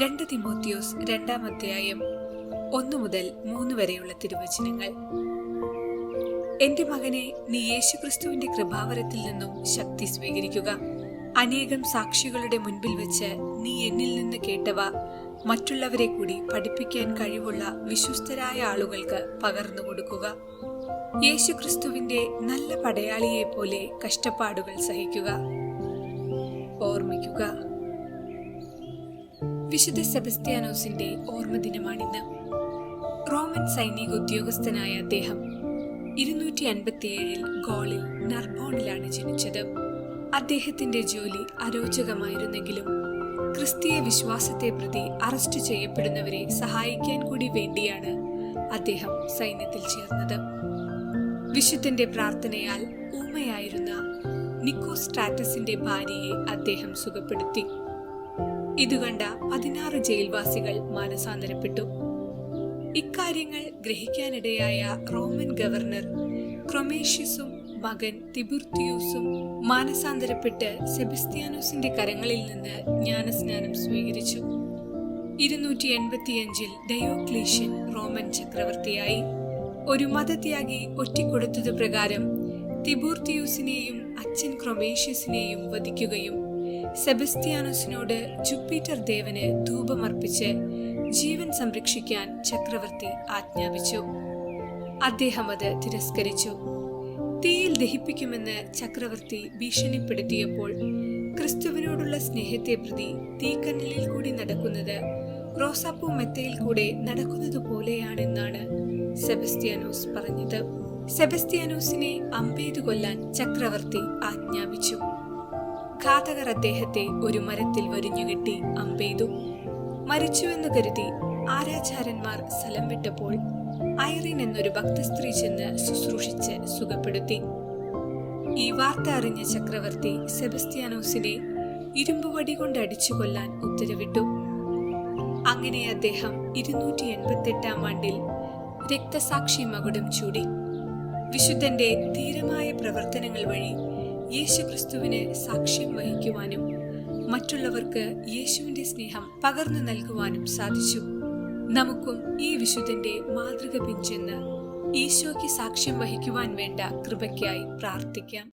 രണ്ട് തിമോത്തിയോസ് രണ്ടാം അധ്യായം ഒന്നു മുതൽ മൂന്ന് വരെയുള്ള തിരുവചനങ്ങൾ. എന്റെ മകനെ നീ യേശുക്രിസ്തുവിന്റെ കൃപാവരത്തിൽ നിന്നും ശക്തി സ്വീകരിക്കുക. അനേകം സാക്ഷികളുടെ മുൻപിൽ വെച്ച് നീ എന്നിൽ നിന്ന് കേട്ടവ മറ്റുള്ളവരെ കൂടി പഠിപ്പിക്കാൻ കഴിവുള്ള വിശ്വസ്തരായ ആളുകൾക്ക് പകർന്നു കൊടുക്കുക. യേശുക്രിസ്തുവിന്റെ നല്ല പടയാളിയെ പോലെ കഷ്ടപ്പാടുകൾ സഹിക്കുക. ഓർമ്മിക്കുക. വിശുദ്ധ സെബസ്ത്യാനോസിന്റെ ഓർമ്മ ദിനമാണിന്ന് റോമൻ സൈനിക ഉദ്യോഗസ്ഥനായ അദ്ദേഹം ഇരുന്നൂറ്റി അൻപത്തിയേഴിൽ ഗോളിൽ നർബോണിലാണ് ജനിച്ചത്. അദ്ദേഹത്തിന്റെ ജോലി അരോചകമായിരുന്നെങ്കിലും ക്രിസ്തീയ വിശ്വാസത്തെ പ്രതി അറസ്റ്റ് ചെയ്യപ്പെടുന്നവരെ സഹായിക്കാൻ കൂടി വേണ്ടിയാണ് അദ്ദേഹം സൈന്യത്തിൽ ചേർന്നത്. വിശുദ്ധന്റെ പ്രാർത്ഥനയാൽ ഊമയായിരുന്ന നിക്കോസ്ട്രാറ്റസിന്റെ ഭാര്യയെ അദ്ദേഹം സുഖപ്പെടുത്തി. ഇതുകണ്ട പതിനാറ് ജയിൽവാസികൾ മാനസാന്തരപ്പെട്ടു. ഇക്കാര്യങ്ങൾ ഗ്രഹിക്കാനിടയായ റോമൻ ഗവർണർ ക്രൊമേഷ്യസും മകൻ തിബുർത്തിയൂസും മാനസാന്തരപ്പെട്ട് സെബസ്ത്യാനോസിന്റെ കരങ്ങളിൽ നിന്ന് ജ്ഞാനസ്നാനം സ്വീകരിച്ചു. ഇരുന്നൂറ്റി എൺപത്തിയഞ്ചിൽ ഡയോക്ലീഷ്യൻ റോമൻ ചക്രവർത്തിയായി. ഒരു മതത്യാഗി ഒറ്റിക്കൊടുത്തത് പ്രകാരം തിബൂർത്തിയൂസിനെയും അച്ഛൻ ക്രൊമേഷ്യസിനെയും വധിക്കുകയും സെബസ്ത്യാനോസിനോട് ജുപ്പിറ്റർ ദേവന് ധൂപമർപ്പിച്ച് ജീവൻ സംരക്ഷിക്കാൻ ചക്രവർത്തി ആജ്ഞാപിച്ചു. അദ്ദേഹം അത് തിരസ്കരിച്ചു. തീയിൽ ദഹിപ്പിക്കുമെന്ന് ചക്രവർത്തി ഭീഷണിപ്പെടുത്തിയപ്പോൾ ക്രിസ്തുവിനോടുള്ള സ്നേഹത്തെ പ്രതി തീക്കനലിൽ കൂടി നടക്കുന്നത് റോസാപ്പൂ മെത്തയിൽ കൂടെ നടക്കുന്നത് പോലെയാണെന്നാണ് സെബസ്ത്യാനോസ് പറഞ്ഞത്. സെബസ്ത്യാനോസിനെ അമ്പെയ്തു കൊല്ലാൻ ചക്രവർത്തി ആജ്ഞാപിച്ചു. ഘാതകർ അദ്ദേഹത്തെ ഒരു മരത്തിൽ വരിഞ്ഞുകെട്ടി അമ്പെയ്തു. മരിച്ചുവെന്ന് കരുതി ആരാചാരന്മാർ സ്ഥലം വിട്ടപ്പോൾ ഐറിൻ എന്നൊരു ഭക്തസ്ത്രീ ചെന്ന് ശുശ്രൂഷിച്ച് സുഖപ്പെടുത്തി. ഈ വാർത്ത അറിഞ്ഞ ചക്രവർത്തി സെബസ്ത്യാനോസിനെ ഇരുമ്പുവടി കൊണ്ട് അടിച്ചു കൊല്ലാൻ ഉത്തരവിട്ടു. അങ്ങനെ അദ്ദേഹം ഇരുന്നൂറ്റി എൺപത്തെട്ടാം ആണ്ടിൽ രക്തസാക്ഷി മകുടം ചൂടി. വിശുദ്ധന്റെ ധീരമായ പ്രവർത്തനങ്ങൾ വഴി യേശുക്രിസ്തുവിന് സാക്ഷ്യം വഹിക്കുവാനും മറ്റുള്ളവർക്ക് യേശുവിന്റെ സ്നേഹം പകർന്നു നൽകുവാനും സാധിച്ചു. നമുക്കും ഈ വിശുദ്ധന്റെ മാതൃക പിഞ്ചെന്ന് ഈശോയ്ക്ക് സാക്ഷ്യം വഹിക്കുവാൻ വേണ്ട കൃപയ്ക്കായി പ്രാർത്ഥിക്കാം.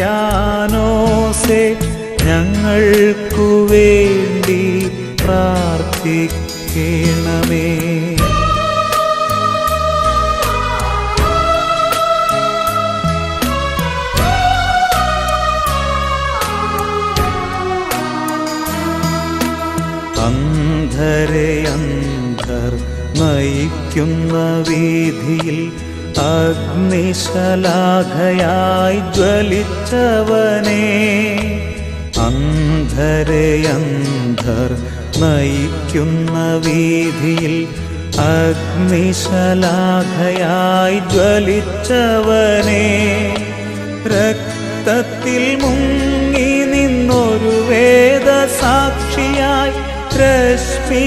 സബസ്ത്യാനോസെ ഞങ്ങൾക്കു വേണ്ടി പ്രാർത്ഥിക്കണമേ. അന്ധരെ അന്ധർ നയിക്കുന്ന വീതിയിൽ അഗ്നിശലാഖയായി ജ്വലിച്ചവനെ അന്ധരെ അന്ധർ നയിക്കുന്ന വീതിയിൽ അഗ്നിശലാഘയായി ജ്വലിച്ചവനെ രക്തത്തിൽ മുങ്ങി നിന്നൊരു വേദസാക്ഷിയായി രശ്മി